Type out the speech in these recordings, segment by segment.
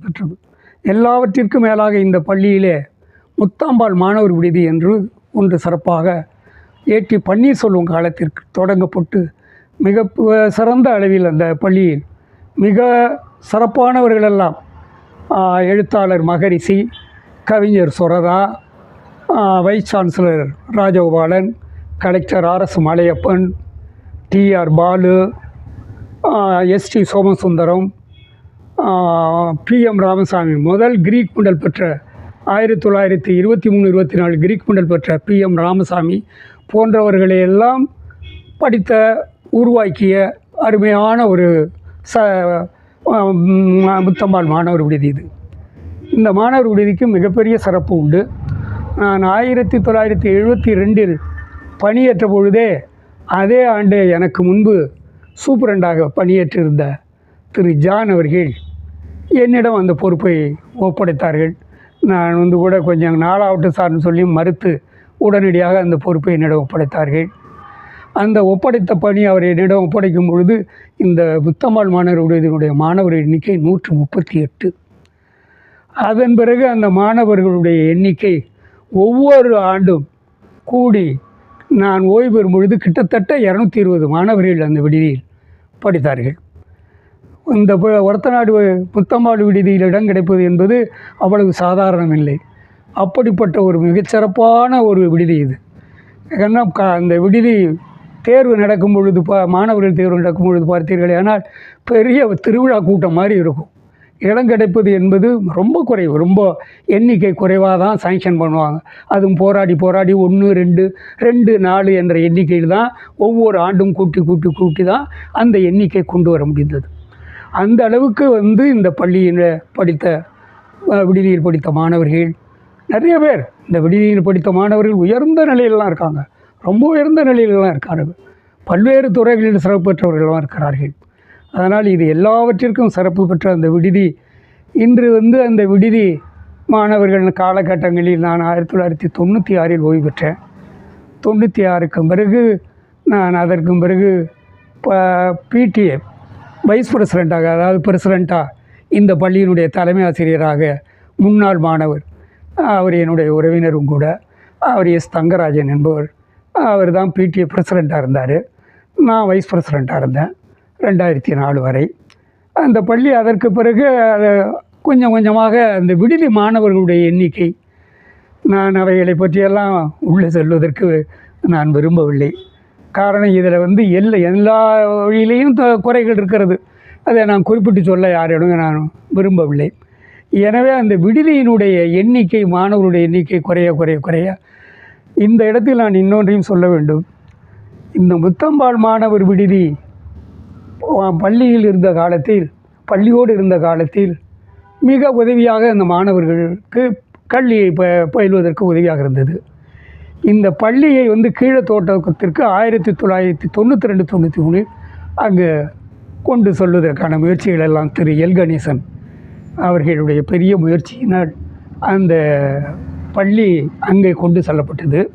பெற்றது. எல்லாவற்றிற்கும் மேலாக இந்த பள்ளியிலே முத்தாம்பாள் மாணவர் விடுதி என்று ஒன்று சிறப்பாக ஏற்றி பன்னீர்செல்வம் காலத்திற்கு தொடங்கப்பட்டு மிக சிறந்த அளவில் அந்த பள்ளியில் மிக சிறப்பானவர்களெல்லாம் எழுத்தாளர் மகரிஷி கவிஞர் Suratha vice chancellor Rajagopalan collector R S Malayappan T R Balu S T Somasundaram P M Ramasamy. முதல் கிரீக் மெடல் பெற்ற ஆயிரத்தி தொள்ளாயிரத்தி இருபத்தி மூணு இருபத்தி நாலு கிரீக் மெடல் பெற்ற பிஎம் ராமசாமி போன்றவர்களை எல்லாம் படித்த உருவாக்கிய அருமையான ஒரு ச ஆம், முத்தம்பாள் மாணவர் விடுதி இது. இந்த மாணவர் விடுதிக்கு மிகப்பெரிய சிறப்பு உண்டு. நான் ஆயிரத்தி தொள்ளாயிரத்தி எழுபத்தி ரெண்டில் பணியேற்ற பொழுதே அதே ஆண்டு எனக்கு முன்பு சூப்பரண்டாக பணியேற்றிருந்த திரு ஜான் அவர்கள் என்னிடம் அந்த பொறுப்பை ஒப்படைத்தார்கள். நான் வந்து கூட கொஞ்சம் நாளாகட்டும் சார்னு சொல்லி மறுத்து உடனடியாக அந்த பொறுப்பை என்னிடம் ஒப்படைத்தார்கள். அந்த ஒப்படைத்த பணி அவர் என்னிடம் ஒப்படைக்கும் பொழுது இந்த முத்தம்மாள் மாணவர்களுடைய மாணவர் எண்ணிக்கை நூற்று முப்பத்தி எட்டு. அதன் பிறகு அந்த மாணவர்களுடைய எண்ணிக்கை ஒவ்வொரு ஆண்டும் கூடி நான் ஓய்வு பெறும் பொழுது கிட்டத்தட்ட இரநூத்தி இருபது மாணவர்கள் அந்த விடுதியில் படித்தார்கள். இந்த ப- ஒரத்தநாடு புத்தம்பாடு விடுதியில் இடம் கிடைப்பது என்பது அவ்வளவு சாதாரணமில்லை. அப்படிப்பட்ட ஒரு மிகச்சிறப்பான ஒரு விடுதி இது. ஏன்னா க- அந்த விடுதி தேர்வு நடக்கும் பொழுது பா மாணவர்கள் தேர்வு நடக்கும் பொழுது பார்த்தீர்களே ஆனால் பெரிய திருவிழா கூட்டம் மாதிரி இருக்கும். இடம் கிடைப்பது என்பது ரொம்ப குறைவு. ரொம்ப எண்ணிக்கை குறைவாக தான் சாங்ஷன் பண்ணுவாங்க. அதுவும் போராடி போராடி ஒன்று ரெண்டு ரெண்டு நாலு என்ற எண்ணிக்கையில் தான் ஒவ்வொரு ஆண்டும் கூட்டி கூட்டி கூட்டி தான் அந்த எண்ணிக்கை கொண்டு வர முடிந்தது. அந்த அளவுக்கு வந்து இந்த பள்ளியில் படித்த விடுதியில் படித்த மாணவர்கள் நிறைய பேர் இந்த விடுதியில் படித்த மாணவர்கள் உயர்ந்த நிலையிலலாம் இருக்காங்க. ரொம்ப உயர்ந்த நிலையிலலாம் இருக்கார்கள் பல்வேறு துறைகளில் சிறப்பு பெற்றவர்கள்லாம் இருக்கிறார்கள். அதனால் இது எல்லாவற்றிற்கும் சிறப்பு பெற்ற அந்த விடுதி. இன்று வந்து அந்த விடுதி மாணவர்கள் காலகட்டங்களில் நான் ஆயிரத்தி தொள்ளாயிரத்தி தொண்ணூற்றி ஆறில் ஓய்வு பெற்றேன். தொண்ணூற்றி ஆறுக்கும் பிறகு நான் அதற்கும் பிறகு ப பிடிஎஃப் வைஸ் பிரசிடெண்ட்டாக அதாவது பிரசிடெண்ட்டாக இந்த பள்ளியினுடைய தலைமை ஆசிரியராக முன்னாள் மாணவர் அவர் என்னுடைய உறவினரும் கூட அவர் எஸ். தங்கராஜன் என்பவர் அவர் தான் பிடிஏ பிரசிடெண்ட்டாக இருந்தார். நான் வைஸ் பிரசிடெண்ட்டாக இருந்தேன் ரெண்டாயிரத்தி நாலு வரை. அந்த பள்ளி அதற்கு பிறகு அதை கொஞ்சம் கொஞ்சமாக அந்த விடுதி மாணவர்களுடைய எண்ணிக்கை நான் அவைகளை பற்றியெல்லாம் உள்ளே செல்வதற்கு நான் விரும்பவில்லை. காரணம் இதில் வந்து எல்லா எல்லா வழியிலையும் த- குறைகள் இருக்கிறது. அதை நான் குறிப்பிட்டு சொல்ல யாரிடம் நான் விரும்பவில்லை. எனவே அந்த விடுதியினுடைய எண்ணிக்கை மாணவருடைய எண்ணிக்கை குறைய குறைய குறைய. இந்த இடத்தில் நான் இன்னொன்றையும் சொல்ல வேண்டும். இந்த முத்தம்பாள் மாணவர் விடுதி பள்ளியில் இருந்த காலத்தில் பள்ளியோடு இருந்த காலத்தில் மிக உதவியாக அந்த மாணவர்களுக்கு கல்வியை ப பயில்வதற்கு உதவியாக இருந்தது. இந்த பள்ளியை வந்து கீழே தோட்டத்திற்கு ஆயிரத்தி தொள்ளாயிரத்தி தொண்ணூற்றி ரெண்டு தொண்ணூற்றி மூணில் அங்கே கொண்டு செல்வதற்கான முயற்சிகள் எல்லாம் திரு எல். கணேசன் அவர்களுடைய பெரிய முயற்சியினால் அந்த பள்ளி அங்கே கொண்டு செல்லப்பட்டது.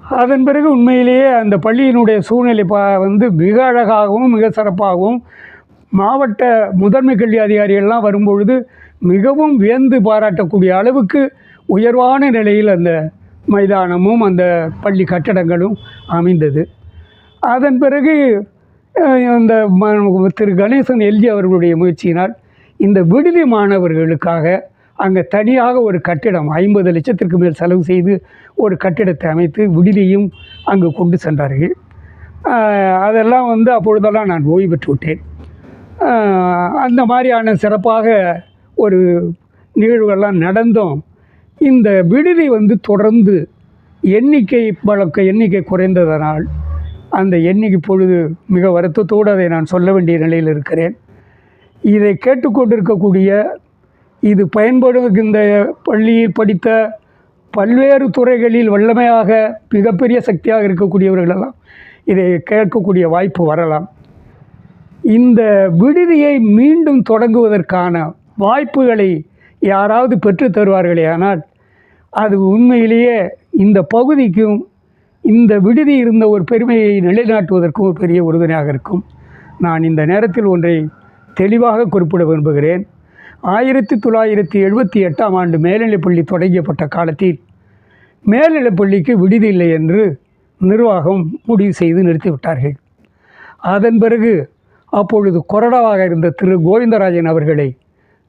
அதன் பிறகு உண்மையிலேயே அந்த பள்ளியினுடைய சூழ்நிலை பா வந்து மிக அழகாகவும் மிக சிறப்பாகவும் மாவட்ட முதன்மை கல்வி அதிகாரிகள்லாம் வரும்பொழுது மிகவும் வியந்து பாராட்டக்கூடிய அளவுக்கு உயர்வான நிலையில் அந்த மைதானமும் அந்த பள்ளி கட்டடங்களும் அமைந்தது. அதன் பிறகு அந்த திரு கணேசன் எல்ஜி அவர்களுடைய முயற்சியினால் இந்த விடுதி மாணவர்களுக்காக அங்கே தனியாக ஒரு கட்டிடம் ஐம்பது லட்சத்திற்கு மேல் செலவு செய்து ஒரு கட்டிடத்தை அமைத்து விடுதியும் அங்கு கொண்டு சென்றார்கள். அதெல்லாம் வந்து அப்பொழுதெல்லாம் நான் ஓய்வு பெற்று விட்டேன். அந்த மாதிரியான சிறப்பாக ஒரு நிகழ்வுகள்லாம் நடந்தும் இந்த விடுதி வந்து தொடர்ந்து எண்ணிக்கை வழக்க எண்ணிக்கை குறைந்ததனால் அந்த எண்ணிக்கை பொழுது மிக வருத்தத்தோடு அதை நான் சொல்ல வேண்டிய நிலையில் இருக்கிறேன். இதை கேட்டுக்கொண்டிருக்கக்கூடிய இது பயன்படுகின்ற இந்த பள்ளியில் படித்த பல்வேறு துறைகளில் வல்லமையாக மிகப்பெரிய சக்தியாக இருக்கக்கூடியவர்களெல்லாம் இதை கேட்கக்கூடிய வாய்ப்பு வரலாம். இந்த விடுதியை மீண்டும் தொடங்குவதற்கான வாய்ப்புகளை யாராவது பெற்று தருவார்களே ஆனால் அது உண்மையிலேயே இந்த பகுதிக்கும் இந்த விடுதி இருந்த ஒரு பெருமையை நிலைநாட்டுவதற்கும் ஒரு பெரிய உறுதுணையாக இருக்கும். நான் இந்த நேரத்தில் ஒன்றை தெளிவாக குறிப்பிட விரும்புகிறேன். ஆயிரத்தி தொள்ளாயிரத்தி எழுபத்தி எட்டாம் ஆண்டு மேல்நிலைப்பள்ளி தொடங்கப்பட்ட காலத்தில் மேல்நிலைப்பள்ளிக்கு விடுதி இல்லை என்று நிர்வாகம் முடிவு செய்து நிறுத்திவிட்டார்கள். அதன் பிறகு அப்பொழுது கொறடாவாக இருந்த திரு கோவிந்தராஜன் அவர்களை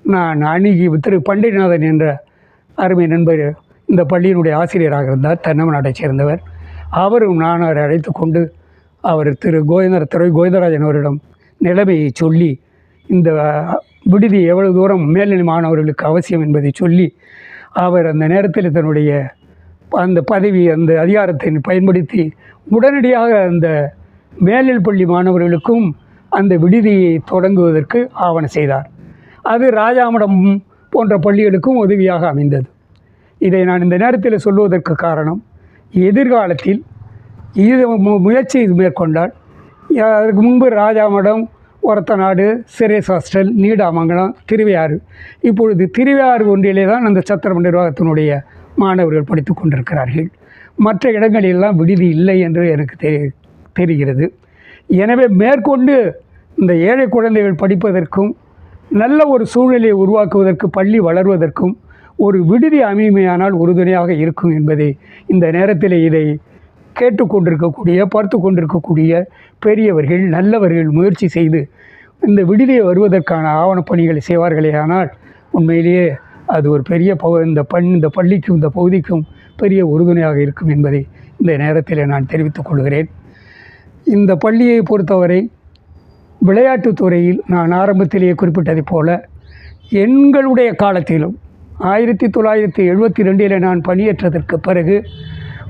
நான் அணுகி திரு பண்டிநாதன் என்ற அருமை நண்பர் இந்த பள்ளியினுடைய ஆசிரியராக இருந்தார் தென்னமநாட்டைச் சேர்ந்தவர். அவரும் நான் அவரை அழைத்து கொண்டு அவர் திரு கோவிந்தர துறை கோவிந்தராஜன் அவரிடம் நிலைமையை சொல்லி இந்த விடுதி எவ்வளவு தூரம் மேல்நிலை மாணவர்களுக்கு அவசியம் என்பதை சொல்லி அவர் அந்த நேரத்தில் தன்னுடைய அந்த பதவி அந்த அதிகாரத்தை பயன்படுத்தி உடனடியாக அந்த மேல்நிலைப் பள்ளி மாணவர்களுக்கும் அந்த விடுதியை தொடங்குவதற்கு ஆவணம் செய்தார். அது ராஜாமடம் போன்ற பள்ளிகளுக்கும் உதவியாக அமைந்தது. இதை நான் இந்த நேரத்தில் சொல்வதற்கு காரணம் எதிர்காலத்தில் இது மு- முயற்சி மேற்கொண்டால் யா- அதுக்கு முன்பு ராஜாமடம் ஒரத்தநாடு சிரேஸ் ஹாஸ்டல் நீடாமங்கலம் திருவையாறு. இப்பொழுது திருவையாறு ஒன்றிலே தான் அந்த சத்திரம் நிர்வாகத்தினுடைய மாணவர்கள் படித்து கொண்டிருக்கிறார்கள். மற்ற இடங்களிலெல்லாம் விடுதி இல்லை என்று எனக்கு தெ தெரிகிறது. எனவே மேற்கொண்டு இந்த ஏழை குழந்தைகள் படிப்பதற்கும் நல்ல ஒரு சூழ்நிலையை உருவாக்குவதற்கு பள்ளி வளர்வதற்கும் ஒரு விடுதி அமைமையானால் உறுதுணையாக இருக்கும் என்பதை இந்த நேரத்தில் இதை கேட்டுக்கொண்டிருக்கக்கூடிய பார்த்து கொண்டிருக்கக்கூடிய பெரியவர்கள் நல்லவர்கள் முயற்சி செய்து இந்த விடுதியை வருவதற்கான ஆவணப்பணிகளை செய்வார்களே ஆனால் உண்மையிலேயே அது ஒரு பெரிய ப இந்த பண் இந்த பள்ளிக்கும் இந்த பகுதிக்கும் பெரிய உறுதுணையாக இருக்கும் என்பதை இந்த நேரத்தில் நான் தெரிவித்துக் கொள்கிறேன். இந்த பள்ளியை பொறுத்தவரை விளையாட்டுத்துறையில் நான் ஆரம்பத்திலேயே குறிப்பிட்டதைப் போல எங்களுடைய காலத்திலும் ஆயிரத்தி தொள்ளாயிரத்தி எழுபத்தி ரெண்டில் நான் பணியேற்றதற்கு பிறகு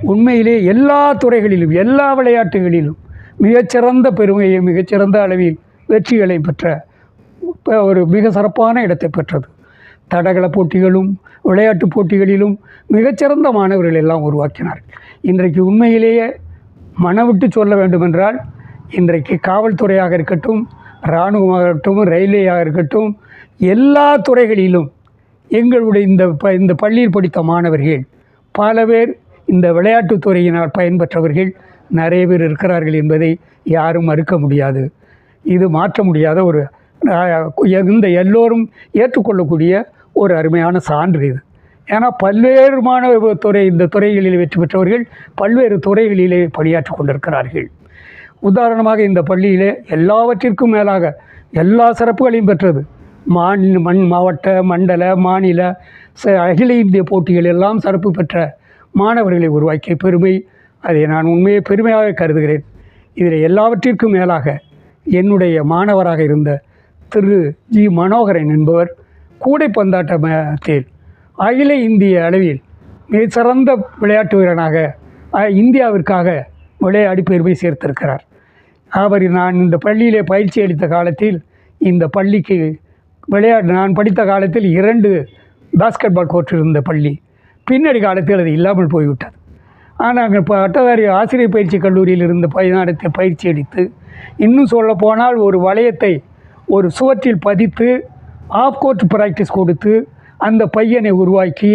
உண்மையிலே எல்லா துறைகளிலும் எல்லா விளையாட்டுகளிலும் மிகச்சிறந்த பெருமையை மிகச்சிறந்த அளவில் வெற்றிகளை பெற்ற ஒரு மிக சிறப்பான இடத்தை பெற்றது. தடகள போட்டிகளும் விளையாட்டுப் போட்டிகளிலும் மிகச்சிறந்த மாணவர்கள் எல்லாம் உருவாக்கினார்கள். இன்றைக்கு உண்மையிலேயே மனவிட்டு சொல்ல வேண்டுமென்றால் இன்றைக்கு காவல்துறையாக இருக்கட்டும் இராணுவமாக இருக்கட்டும் ரயில்வேயாக இருக்கட்டும் எல்லா துறைகளிலும் எங்களுடைய இந்த ப இந்த பள்ளியில் படித்த மாணவர்கள் பல பேர் இந்த விளையாட்டுத் துறையினால் பயன்பெற்றவர்கள் நிறைய பேர் இருக்கிறார்கள் என்பதை யாரும் மறுக்க முடியாது. இது மாற்ற முடியாத ஒரு இந்த எல்லோரும் ஏற்றுக்கொள்ளக்கூடிய ஒரு அருமையான சான்று இது. ஏன்னா பல்வேறு மாணவ துறை இந்த துறைகளில் வெற்றி பெற்றவர்கள் பல்வேறு துறைகளிலே பணியாற்றி கொண்டிருக்கிறார்கள். உதாரணமாக இந்த பள்ளியிலே எல்லாவற்றிற்கும் மேலாக எல்லா சிறப்புகளையும் பெற்றது. மாநில மண் மாவட்ட மண்டல மாநில ச அகில இந்திய போட்டிகள் எல்லாம் சிறப்பு பெற்ற மாணவர்களை உருவாக்கிய பெருமை. அதை நான் உண்மையை பெருமையாக கருதுகிறேன். இதில் எல்லாவற்றிற்கும் மேலாக என்னுடைய மாணவராக இருந்த திரு. ஜி. மனோகரன் என்பவர் கூடைப்பந்தாட்டத்தில் அகில இந்திய அளவில் மிகச்சிறந்த விளையாட்டு வீரனாக இந்தியாவிற்காக விளையாடி பெருமை சேர்த்திருக்கிறார். அவர் நான் இந்த பள்ளியிலே பயிற்சி அளித்த காலத்தில் இந்த பள்ளிக்கு விளையாட்டு. நான் படித்த காலத்தில் இரண்டு பாஸ்கெட் பால் கோர்ட் இருந்த பள்ளி. பின்னாடி காலத்தில் அது இல்லாமல் போய்விட்டது. ஆனால் அங்கே இப்போ அட்டதாரி ஆசிரியர் பயிற்சி கல்லூரியில் இருந்த பயனாடத்தை பயிற்சி அளித்து இன்னும் சொல்ல போனால் ஒரு வளையத்தை ஒரு சுவற்றில் பதித்து ஆஃப் கோர்ட் ப்ராக்டிஸ் கொடுத்து அந்த பையனை உருவாக்கி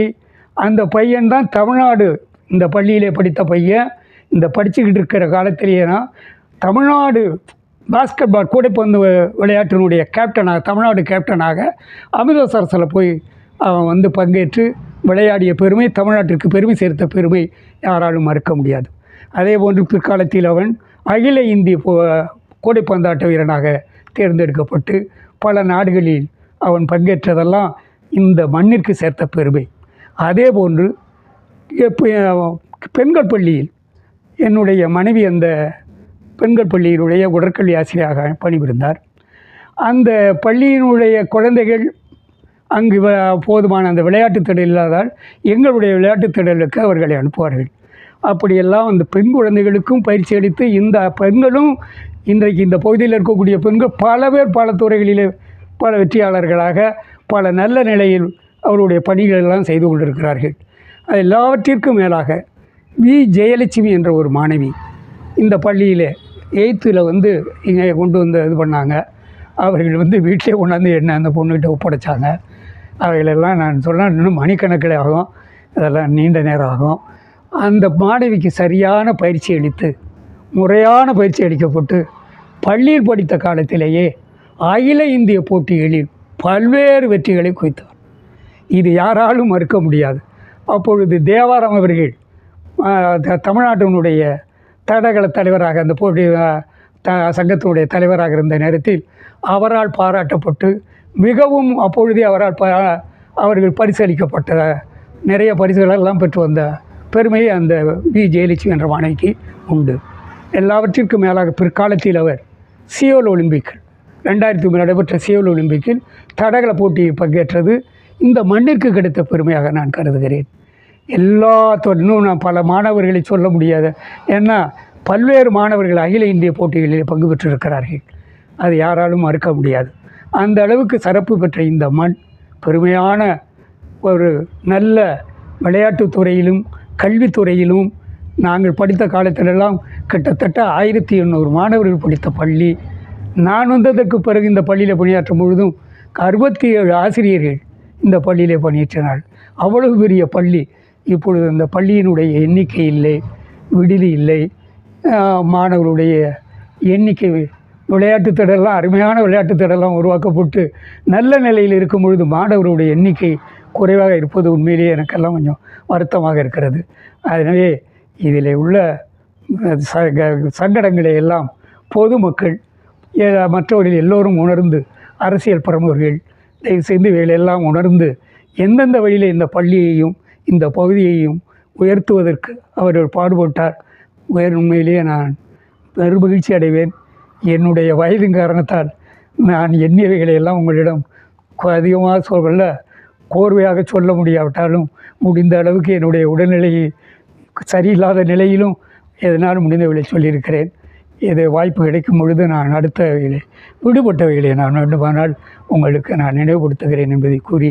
அந்த பையன் தான் தமிழ்நாடு இந்த பள்ளியிலே படித்த பையன் இந்த படிச்சுக்கிட்டு இருக்கிற காலத்திலேனா தமிழ்நாடு பாஸ்கெட் பால் கூடைப்பந்து விளையாட்டினுடைய கேப்டனாக தமிழ்நாடு கேப்டனாக அமிர்தசரஸில் போய் அவன் வந்து பங்கேற்று விளையாடிய பெருமை தமிழ்நாட்டிற்கு பெருமை சேர்த்த பெருமை யாராலும் மறுக்க முடியாது. அதே போன்று பிற்காலத்தில் அவன் அகில இந்திய கூடைப்பந்தாட்ட வீரனாக தேர்ந்தெடுக்கப்பட்டு பல நாடுகளில் அவன் பங்கேற்றதெல்லாம் இந்த மண்ணிற்கு சேர்த்த பெருமை. அதே போன்று எப்ப- பெண்கள் பள்ளியில் என்னுடைய மனைவி அந்த பெண்கள் பள்ளியினுடைய உடற்கல்வி ஆசிரியராக பணிபுரிந்தார். அந்த பள்ளியினுடைய குழந்தைகள் அங்கு வ- போதுமான அந்த விளையாட்டுத் திடல் இல்லாதால் எங்களுடைய விளையாட்டுத் திடலுக்கு அவர்களை அனுப்புவார்கள். அப்படியெல்லாம் அந்த பெண் குழந்தைகளுக்கும் பயிற்சி அளித்து இந்த பெண்களும் இன்றைக்கு இந்த பகுதியில் இருக்கக்கூடிய பெண்கள் பல பேர் பல துறைகளிலே பல வெற்றியாளர்களாக பல நல்ல நிலையில் அவருடைய பணிகளெல்லாம் செய்து கொண்டிருக்கிறார்கள். அது எல்லாவற்றிற்கும் மேலாக வி. ஜெயலட்சுமி என்ற ஒரு மாணவி இந்த பள்ளியில் எயித்தில் வந்து இங்கே கொண்டு வந்து இது பண்ணாங்க. அவர்கள் வந்து வீட்டிலே கொண்டாந்து என்ன அந்த பொண்ணுகிட்ட ஒப்படைச்சாங்க. அவைகளெல்லாம் நான் சொன்னால் இன்னும் மணிக்கணக்கில் ஆகும். அதெல்லாம் நீண்ட நேரம் ஆகும். அந்த மாணவிக்கு சரியான பயிற்சி அளித்து முறையான பயிற்சி அளிக்கப்பட்டு பள்ளியில் படித்த காலத்திலேயே அகில இந்திய போட்டிகளில் பல்வேறு வெற்றிகளை குவித்தார். இது யாராலும் மறுக்க முடியாது. அப்பொழுது தேவாரம் அவர்கள் தமிழ்நாட்டினுடைய தடகள தலைவராக அந்த போட்டி த சங்கத்தினுடைய தலைவராக இருந்த நேரத்தில் அவரால் பாராட்டப்பட்டு மிகவும் அப்பொழுதே அவரால் பா அவர்கள் பரிசளிக்கப்பட்ட நிறைய பரிசுகளெல்லாம் பெற்று வந்த பெருமையை அந்த வி. ஜெயலட்சுமி என்ற மாணவிக்கு உண்டு. எல்லாவற்றிற்கும் மேலாக பிற்காலத்தில் அவர் சியோல் ஒலிம்பிக் ரெண்டாயிரத்தி ஒன்று நடைபெற்ற சியோல் ஒலிம்பிக்கில் தடகள போட்டியில் பங்கேற்றது இந்த மண்ணிற்கு கிடைத்த பெருமையாக நான் கருதுகிறேன். எல்லா இன்னும் நான் பல மாணவர்களை சொல்ல முடியாது. ஏன்னா பல்வேறு மாணவர்கள் அகில இந்திய போட்டிகளில் பங்கு பெற்றிருக்கிறார்கள். அது யாராலும் மறுக்க முடியாது. அந்த அளவுக்கு சிறப்பு பெற்ற இந்த மண் பெருமையான ஒரு நல்ல விளையாட்டுத்துறையிலும் கல்வித்துறையிலும் நாங்கள் படித்த காலத்திலெல்லாம் கிட்டத்தட்ட ஆயிரத்தி எண்ணூறு மாணவர்கள் படித்த பள்ளி. நான் வந்ததற்கு பிறகு இந்த பள்ளியில் பணியாற்றும் பொழுதும் அறுபத்தி ஏழு ஆசிரியர்கள் இந்த பள்ளியிலே பணியாற்றினார் அவ்வளவு பெரிய பள்ளி. இப்பொழுது இந்த பள்ளியினுடைய எண்ணிக்கை இல்லை விடுதி இல்லை. மாணவர்களுடைய எண்ணிக்கை விளையாட்டு திடலாம் அருமையான விளையாட்டு திடலாம் உருவாக்கப்பட்டு நல்ல நிலையில் இருக்கும் பொழுது மாணவர்களுடைய எண்ணிக்கை குறைவாக இருப்பது உண்மையிலேயே எனக்கெல்லாம் கொஞ்சம் வருத்தமாக இருக்கிறது. எனவே இதில் உள்ள ச- க- சங்கடங்களை எல்லாம் பொதுமக்கள் மற்றவர்கள் எல்லோரும் உணர்ந்து அரசியல் பிரமுகர்கள் தயவு செய்து இவைகளெல்லாம் உணர்ந்து எந்தெந்த வழியில் இந்த பள்ளியையும் இந்த பகுதியையும் உயர்த்துவதற்கு அவர்கள் பாடுபட்டார். உயர் உண்மையிலேயே நான் பெருமகிழ்ச்சி அடைவேன். என்னுடைய வயதின் காரணத்தால் நான் எண்ணியவைகளை எல்லாம் உங்களிடம் அதிகமாக சொல்ல கோர்வையாக சொல்ல முடியாவிட்டாலும் முடிந்த அளவுக்கு என்னுடைய உடல்நிலையை சரியில்லாத நிலையிலும் எதனால் முடிந்தவர்களை சொல்லியிருக்கிறேன். இது வாய்ப்பு கிடைக்கும் பொழுது நான் அடுத்தவைகளை விடுபட்டவைகளை நான் வேண்டுமானால் உங்களுக்கு நான் நினைவுபடுத்துகிறேன் என்பதை கூறி